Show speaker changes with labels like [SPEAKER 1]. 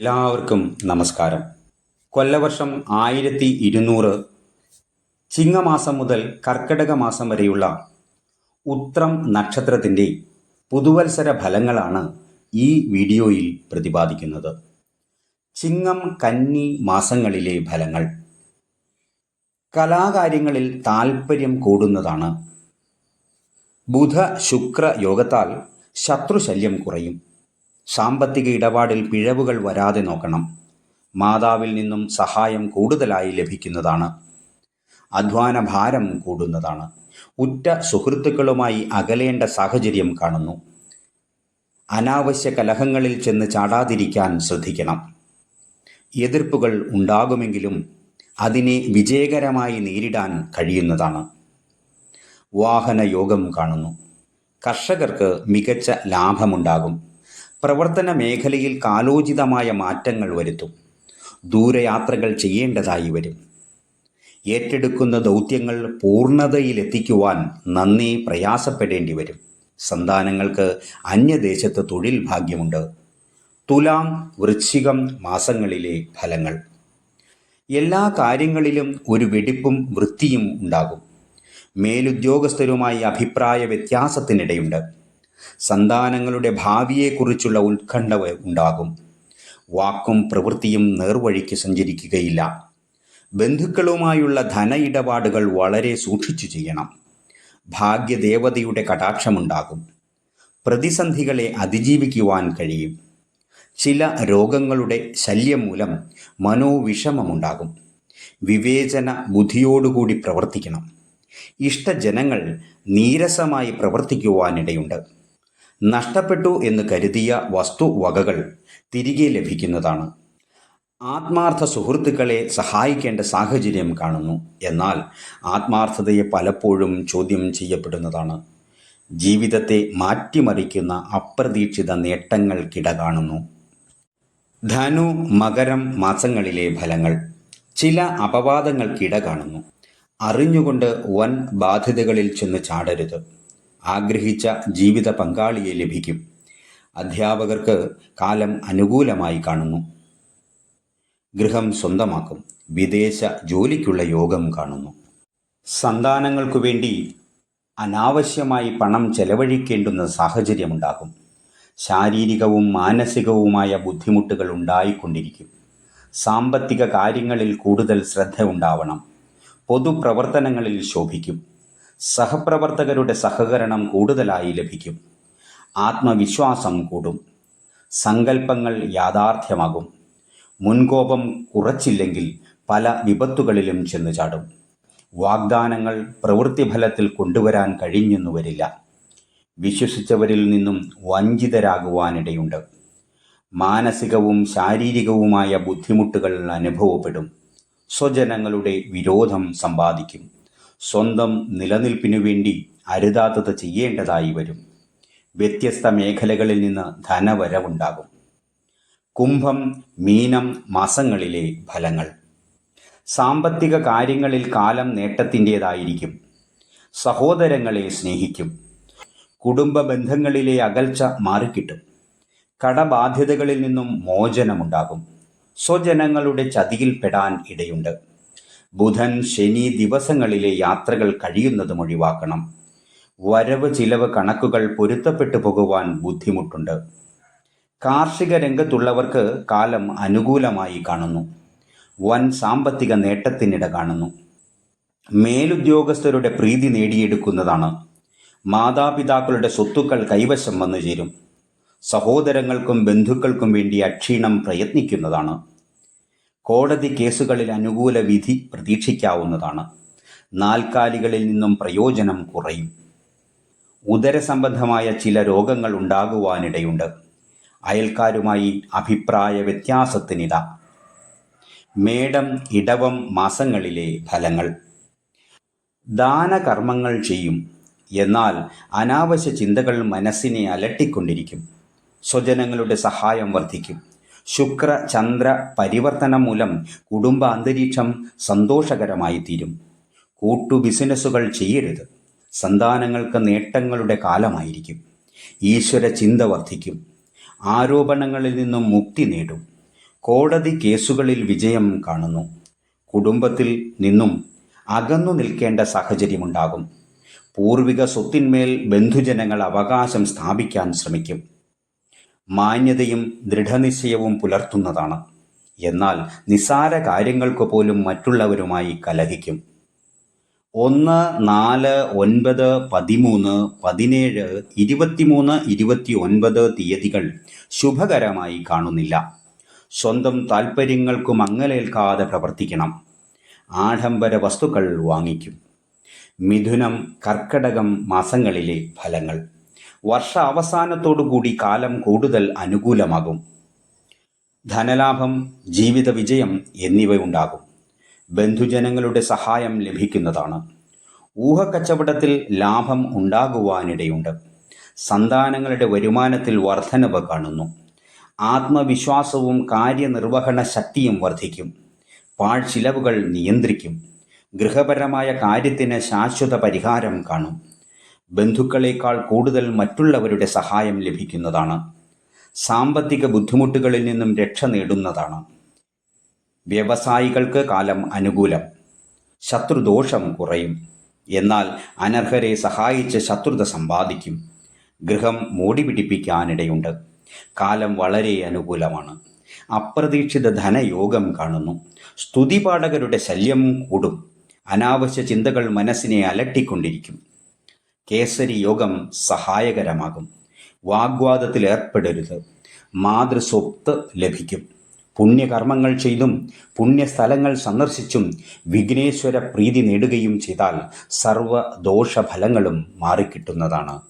[SPEAKER 1] എല്ലാവർക്കും നമസ്കാരം. കൊല്ലവർഷം ആയിരത്തി ഇരുന്നൂറ് ചിങ്ങമാസം മുതൽ കർക്കിടക മാസം വരെയുള്ള ഉത്രം നക്ഷത്രത്തിന്റെ പുതുവത്സര ഫലങ്ങളാണ് ഈ വീഡിയോയിൽ പ്രതിപാദിക്കുന്നത്. ചിങ്ങം കന്നി മാസങ്ങളിലെ ഫലങ്ങൾ. കലാകാര്യങ്ങളിൽ താൽപ്പര്യം കൂടുന്നതാണ്. ബുധ ശുക്ര യോഗത്താൽ ശത്രുശല്യം കുറയും. സാമ്പത്തിക ഇടപാടിൽ പിഴവുകൾ വരാതെ നോക്കണം. മാതാവിൽ നിന്നും സഹായം കൂടുതലായി ലഭിക്കുന്നതാണ്. അധ്വാന ഭാരം കൂടുന്നതാണ്. ഉറ്റ സുഹൃത്തുക്കളുമായി അകലേണ്ട സാഹചര്യം കാണുന്നു. അനാവശ്യ കലഹങ്ങളിൽ ചെന്ന് ചാടാതിരിക്കാൻ ശ്രദ്ധിക്കണം. എതിർപ്പുകൾ ഉണ്ടാകുമെങ്കിലും അതിനെ വിജയകരമായി നേരിടാൻ കഴിയുന്നതാണ്. വാഹന യോഗം കാണുന്നു. കർഷകർക്ക് മികച്ച ലാഭമുണ്ടാകും. പ്രവർത്തന മേഖലയിൽ കാലോചിതമായ മാറ്റങ്ങൾ വരുത്തും. ദൂരയാത്രകൾ ചെയ്യേണ്ടതായി വരും. ഏറ്റെടുക്കുന്ന ദൗത്യങ്ങൾ പൂർണതയിലെത്തിക്കുവാൻ നന്ദി പ്രയാസപ്പെടേണ്ടി വരും. സന്താനങ്ങൾക്ക് അന്യദേശത്ത് തൊഴിൽ ഭാഗ്യമുണ്ട്. തുലാം വൃശ്ചികം മാസങ്ങളിലെ ഫലങ്ങൾ. എല്ലാ കാര്യങ്ങളിലും ഒരു വെടിപ്പും വൃത്തിയും ഉണ്ടാകും. മേലുദ്യോഗസ്ഥരുമായി അഭിപ്രായ വ്യത്യാസത്തിനിടയുണ്ട്. സന്താനങ്ങളുടെ ഭാവിയെക്കുറിച്ചുള്ള ഉത്കണ്ഠ ഉണ്ടാകും. വാക്കും പ്രവൃത്തിയും നേർവഴിക്ക് സഞ്ചരിക്കുകയില്ല. ബന്ധുക്കളുമായുള്ള ധന ഇടപാടുകൾ വളരെ സൂക്ഷിച്ചു ചെയ്യണം. ഭാഗ്യദേവതയുടെ കടാക്ഷമുണ്ടാകും. പ്രതിസന്ധികളെ അതിജീവിക്കുവാൻ കഴിയും. ചില രോഗങ്ങളുടെ ശല്യം മൂലം മനോവിഷമമുണ്ടാകും. വിവേചന ബുദ്ധിയോടുകൂടി പ്രവർത്തിക്കണം. ഇഷ്ടജനങ്ങൾ നീരസമായി പ്രവർത്തിക്കുവാനിടയുണ്ട്. നഷ്ടപ്പെട്ടു എന്ന് കരുതിയ വസ്തുവകകൾ തിരികെ ലഭിക്കുന്നതാണ്. ആത്മാർത്ഥ സുഹൃത്തുക്കളെ സഹായിക്കേണ്ട സാഹചര്യം കാണുന്നു. എന്നാൽ ആത്മാർത്ഥതയെ പലപ്പോഴും ചോദ്യം ചെയ്യപ്പെടുന്നതാണ്. ജീവിതത്തെ മാറ്റിമറിക്കുന്ന അപ്രതീക്ഷിത നേട്ടങ്ങൾക്കിട കാണുന്നു ധനു മകരം മാസങ്ങളിലെ ഫലങ്ങൾ ചില അപവാദങ്ങൾക്കിട കാണുന്നു അറിഞ്ഞുകൊണ്ട് വൻ ബാധ്യതകളിൽ ചെന്ന് ചാടരുത്. ആഗ്രഹിച്ച ജീവിത പങ്കാളിയെ ലഭിക്കും. അധ്യാപകർക്ക് കാലം അനുകൂലമായി കാണുന്നു. ഗൃഹം സ്വന്തമാക്കും. വിദേശ ജോലിക്കുള്ള യോഗം കാണുന്നു. സന്താനങ്ങൾക്കു വേണ്ടി അനാവശ്യമായി പണം ചെലവഴിക്കേണ്ടുന്ന സാഹചര്യമുണ്ടാകും. ശാരീരികവും മാനസികവുമായ ബുദ്ധിമുട്ടുകൾ ഉണ്ടായിക്കൊണ്ടിരിക്കും. സാമ്പത്തിക കാര്യങ്ങളിൽ കൂടുതൽ ശ്രദ്ധ ഉണ്ടാവണം. പൊതുപ്രവർത്തനങ്ങളിൽ ശോഭിക്കും. സഹപ്രവർത്തകരുടെ സഹകരണം കൂടുതലായി ലഭിക്കും. ആത്മവിശ്വാസം കൂടും. സങ്കല്പങ്ങൾ യാഥാർത്ഥ്യമാകും. മുൻകോപം കുറച്ചില്ലെങ്കിൽ പല വിപത്തുകളിലും ചെന്നു ചാടും. വാഗ്ദാനങ്ങൾ പ്രവൃത്തിഫലത്തിൽ കൊണ്ടുവരാൻ കഴിഞ്ഞെന്നു വരില്ല വിശ്വസിച്ചവരിൽ നിന്നും വഞ്ചിതരാകുവാനിടയുണ്ട്. മാനസികവും ശാരീരികവുമായ ബുദ്ധിമുട്ടുകൾ അനുഭവപ്പെടും. സ്വജനങ്ങളുടെ വിരോധം സമ്പാദിക്കും. സ്വന്തം നിലനിൽപ്പിനു വേണ്ടി അരുതാത്തത് ചെയ്യേണ്ടതായി വരും. വ്യത്യസ്ത മേഖലകളിൽ നിന്ന് ധനവരവുണ്ടാകും. കുംഭം മീനം മാസങ്ങളിലെ ഫലങ്ങൾ. സാമ്പത്തിക കാര്യങ്ങളിൽ കാലം നേട്ടത്തിന്റെതായിരിക്കും. സഹോദരങ്ങളെ സ്നേഹിക്കും. കുടുംബ ബന്ധങ്ങളിലെ അകൽച്ച മാറിക്കിട്ടും. കടബാധ്യതകളിൽ നിന്നും മോചനമുണ്ടാകും. സ്വജനങ്ങളുടെ ചതിയിൽപ്പെടാൻ ഇടയുണ്ട്. ബുധൻ ശനി ദിവസങ്ങളിലെ യാത്രകൾ കഴിയുന്നതും ഒഴിവാക്കണം. വരവ് ചിലവ് കണക്കുകൾ പൊരുത്തപ്പെട്ടു പോകുവാൻ ബുദ്ധിമുട്ടുണ്ട്. കാർഷിക രംഗത്തുള്ളവർക്ക് കാലം അനുകൂലമായി കാണുന്നു. വൻ സാമ്പത്തിക നേട്ടത്തിനിട കാണുന്നു. മേലുദ്യോഗസ്ഥരുടെ പ്രീതി നേടിയെടുക്കുന്നതാണ്. മാതാപിതാക്കളുടെ സ്വത്തുക്കൾ കൈവശം വന്നു ചേരും സഹോദരങ്ങൾക്കും ബന്ധുക്കൾക്കും വേണ്ടി അക്ഷീണം പ്രയത്നിക്കുന്നതാണ്. കോടതി കേസുകളിൽ അനുകൂല വിധി പ്രതീക്ഷിക്കാവുന്നതാണ്. നാൽക്കാലികളിൽ നിന്നും പ്രയോജനം കുറയും. ഉദരസംബന്ധമായ ചില രോഗങ്ങൾ ഉണ്ടാകുവാനിടയുണ്ട്. അയൽക്കാരുമായി അഭിപ്രായ വ്യത്യാസത്തിനിട മേടം ഇടവം മാസങ്ങളിലെ ഫലങ്ങൾ. ദാനകർമ്മങ്ങൾ ചെയ്യും. എന്നാൽ അനാവശ്യ ചിന്തകൾ മനസ്സിനെ അലട്ടിക്കൊണ്ടിരിക്കും. സ്വജനങ്ങളുടെ സഹായം വർദ്ധിക്കും. ശുക്ര ചന്ദ്ര പരിവർത്തനം മൂലം കുടുംബ അന്തരീക്ഷം സന്തോഷകരമായി തീരും കൂട്ടു ബിസിനസ്സുകൾ ചെയ്യരുത്. സന്താനങ്ങൾക്ക് നേട്ടങ്ങളുടെ കാലമായിരിക്കും. ഈശ്വര ചിന്ത വർദ്ധിക്കും. ആരോപണങ്ങളിൽ നിന്നും മുക്തി നേടും. കോടതി കേസുകളിൽ വിജയം കാണുന്നു. കുടുംബത്തിൽ നിന്നും അകന്നു നിൽക്കേണ്ട സാഹചര്യമുണ്ടാകും. പൂർവിക സ്വത്തിന്മേൽ ബന്ധുജനങ്ങൾ അവകാശം സ്ഥാപിക്കാൻ ശ്രമിക്കും. മാന്യതയും ദൃഢനിശ്ചയവും പുലർത്തുന്നതാണ്. എന്നാൽ നിസാര കാര്യങ്ങൾക്ക് പോലും മറ്റുള്ളവരുമായി കലഹിക്കും. ഒന്ന് നാല് ഒൻപത് പതിമൂന്ന് പതിനേഴ് ഇരുപത്തിമൂന്ന് ഇരുപത്തി ഒൻപത് തീയതികൾ ശുഭകരമായി കാണുന്നില്ല. സ്വന്തം താൽപ്പര്യങ്ങൾക്ക് മങ്ങലേൽക്കാതെ പ്രവർത്തിക്കണം. ആഡംബര വസ്തുക്കൾ വാങ്ങിക്കും. മിഥുനം കർക്കടകം മാസങ്ങളിലെ ഫലങ്ങൾ. വർഷ അവസാനത്തോടുകൂടി കാലം കൂടുതൽ അനുകൂലമാകും. ധനലാഭം ജീവിത വിജയം എന്നിവ ഉണ്ടാകും ബന്ധുജനങ്ങളുടെ സഹായം ലഭിക്കുന്നതാണ്. ഊഹക്കച്ചവടത്തിൽ ലാഭം ഉണ്ടാകുവാനിടയുണ്ട്. സന്താനങ്ങളുടെ വരുമാനത്തിൽ വർധനവ് കാണുന്നു. ആത്മവിശ്വാസവും കാര്യനിർവഹണ ശക്തിയും വർദ്ധിക്കും പാഴ്ചിലവുകൾ നിയന്ത്രിക്കും. ഗൃഹപരമായ കാര്യത്തിന് ശാശ്വത പരിഹാരം കാണും. ബന്ധുക്കളേക്കാൾ കൂടുതൽ മറ്റുള്ളവരുടെ സഹായം ലഭിക്കുന്നതാണ്. സാമ്പത്തിക ബുദ്ധിമുട്ടുകളിൽ നിന്നും രക്ഷ നേടുന്നതാണ്. വ്യവസായികൾക്ക് കാലം അനുകൂലം. ശത്രുദോഷം കുറയും. എന്നാൽ അനർഹരെ സഹായിച്ച് ശത്രുത സമ്പാദിക്കും. ഗൃഹം മൂടി പിടിപ്പിക്കാനിടയുണ്ട് കാലം വളരെ അനുകൂലമാണ്. അപ്രതീക്ഷിത ധനയോഗം കാണുന്നു. സ്തുതിപാഠകരുടെ ശല്യം കൂടും. അനാവശ്യ ചിന്തകൾ മനസ്സിനെ അലട്ടിക്കൊണ്ടിരിക്കും. കേസരി യോഗം സഹായകരമാകും. വാഗ്വാദത്തിൽ ഏർപ്പെടരുത്. മാതൃസ്വത്ത് ലഭിക്കും. പുണ്യകർമ്മങ്ങൾ ചെയ്തും പുണ്യസ്ഥലങ്ങൾ സന്ദർശിച്ചും വിഘ്നേശ്വര പ്രീതി നേടുകയും ചെയ്താൽ സർവ ദോഷഫലങ്ങളും മാറിക്കിട്ടുന്നതാണ്.